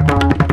माघवारी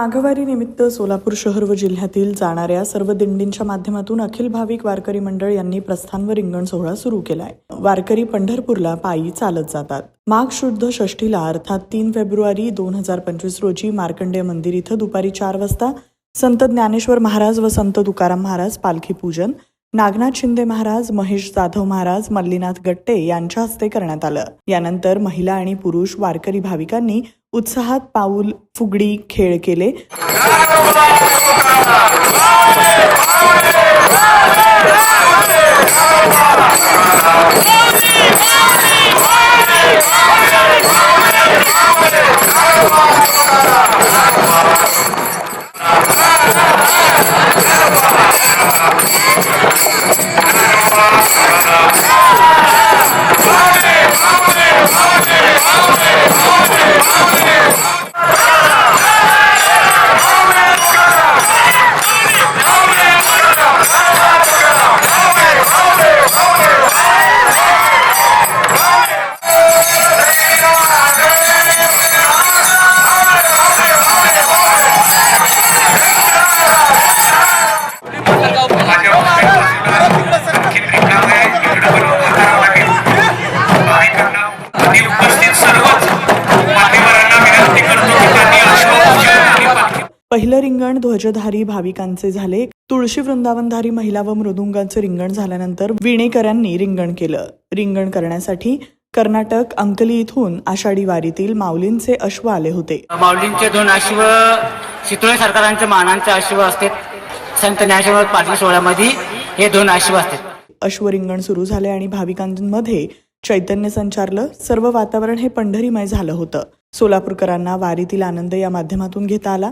निमित्त सोलापूर शहर व जिल्ह्यातील जाणाऱ्या सर्व दिंडींच्या माध्यमातून अखिल भाविक वारकरी मंडळ यांनी प्रस्थान व रिंगण सोहळा सुरू केलाय. वारकरी पंढरपूरला पायी चालत जातात. माघ शुद्ध षष्ठीला अर्थात तीन फेब्रुवारी दोन हजार पंचवीस रोजी मार्कंडेय मंदिर इथं दुपारी चार वाजता संत ज्ञानेश्वर महाराज व संत तुकाराम महाराज पालखी पूजन नागनाथ शिंदे महाराज महेश जाधव महाराज मल्लीनाथ गट्टे यांच्या हस्ते करण्यात आलं. यानंतर महिला आणि पुरुष वारकरी भाविकांनी उत्साहात पाऊल फुगडी खेळ केले. रिंगण ध्वजधारी भाविकांचे झाले. तुळशी वृंदावनधारी महिला व मृदुंगाचं रिंगण झाल्यानंतर विणेकरांनी रिंगण केलं. रिंगण करण्यासाठी कर्नाटक अंकली इथून आषाढी वारीतील माऊलींचे अश्व आले होते. माऊलींचे दोन अश्व शितोळे सरकारांचे मानांचे अश्व असतात. संत ज्ञानेश्वर पालखी सोहळ्यामध्ये हे दोन अश्व असतात. अश्वरिंगण सुरू झाले आणि भाविकांमध्ये चैतन्य संचारलं. सर्व वातावरण हे पंढरीमय झालं होतं. सोलापूरकरांना वारीतील आनंद या माध्यमातून घेता आला.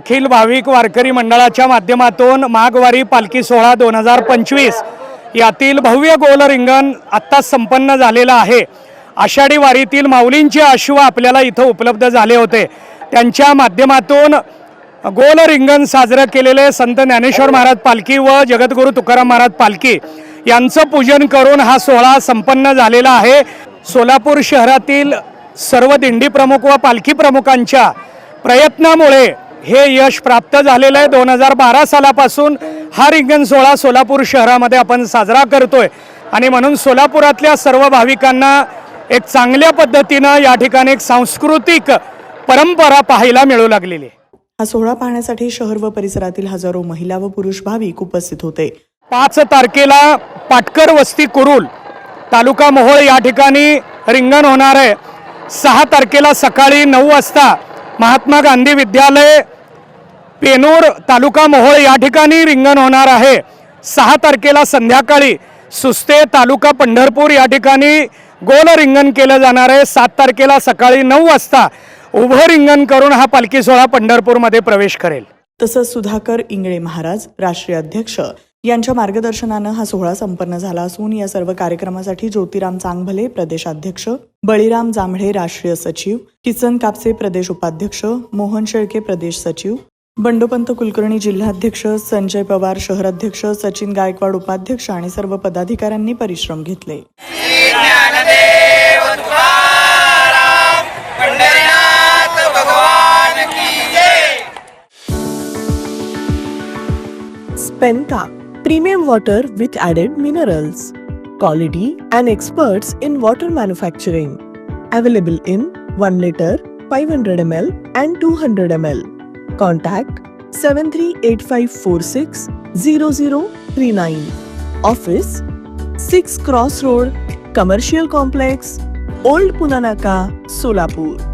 अखिल भाविक वारकरी मंडळाच्या माध्यमातून माघवारी पालखी सोहळा दोन हजार पंचवीस यातील भव्य गोल रिंगण आत्ताच संपन्न झालेलं आहे. आषाढी वारीतील माऊलींचे अश्व आपल्याला इथं उपलब्ध झाले होते. त्यांच्या माध्यमातून गोल रिंगण साजरं केलेले संत ज्ञानेश्वर महाराज पालखी व जगद्गुरू तुकाराम महाराज पालखी यांचं पूजन करून हा सोहळा संपन्न झालेला आहे. सोलापूर शहरातील सर्व दिंडी प्रमुख व पालखी प्रमुखांच्या प्रयत्नामुळे हे यश प्राप्त झालेलं आहे. दोन हजार बारा सालापासून हा रिंगण सोहळा सोलापूर शहरामध्ये आपण साजरा करतोय. आणि म्हणून सोलापुरातल्या सर्व भाविकांना एक चांगल्या पद्धतीनं या ठिकाणी एक सांस्कृतिक परंपरा पाहायला मिळू लागलेली आहे. हा सोहळा पाहण्यासाठी शहर व परिसरातील हजारो महिला व पुरुष भाविक उपस्थित होते. पाच तारखेला पाटकर वस्ती कुरुल तालुका मोहोळ या ठिकाणी रिंगण होणार आहे. सहा तारखेला सकाळी नऊ वाजता महात्मा गांधी विद्यालय पेनूर तालुका मोहोळ या ठिकाणी रिंगण होणार आहे. सहा तारखेला संध्याकाळी सुस्ते तालुका पंढरपूर या ठिकाणी गोल रिंगण केलं जाणार आहे. सात तारखेला सकाळी नऊ वाजता उभं रिंगण करून हा पालखी सोहळा पंढरपूरमध्ये प्रवेश करेल. तसंच सुधाकर इंगळे महाराज राष्ट्रीय अध्यक्ष यांच्या मार्गदर्शनानं हा सोहळा संपन्न झाला असून या सर्व कार्यक्रमासाठी ज्योतिराम चांगभले प्रदेशाध्यक्ष बळीराम जांभळे राष्ट्रीय सचिव किसन कापसे प्रदेश उपाध्यक्ष मोहन शेळके प्रदेश सचिव बंडोपंत कुलकर्णी जिल्हाध्यक्ष संजय पवार शहराध्यक्ष सचिन गायकवाड उपाध्यक्ष आणि सर्व पदाधिकाऱ्यांनी परिश्रम घेतले. Spenta premium water with added minerals. Quality and experts in water manufacturing. Available in 1 liter, 500 ml and 200 ml. Contact 738546 0039. Office 6 Cross Road, Commercial Complex, Old Punanaka, Solapur.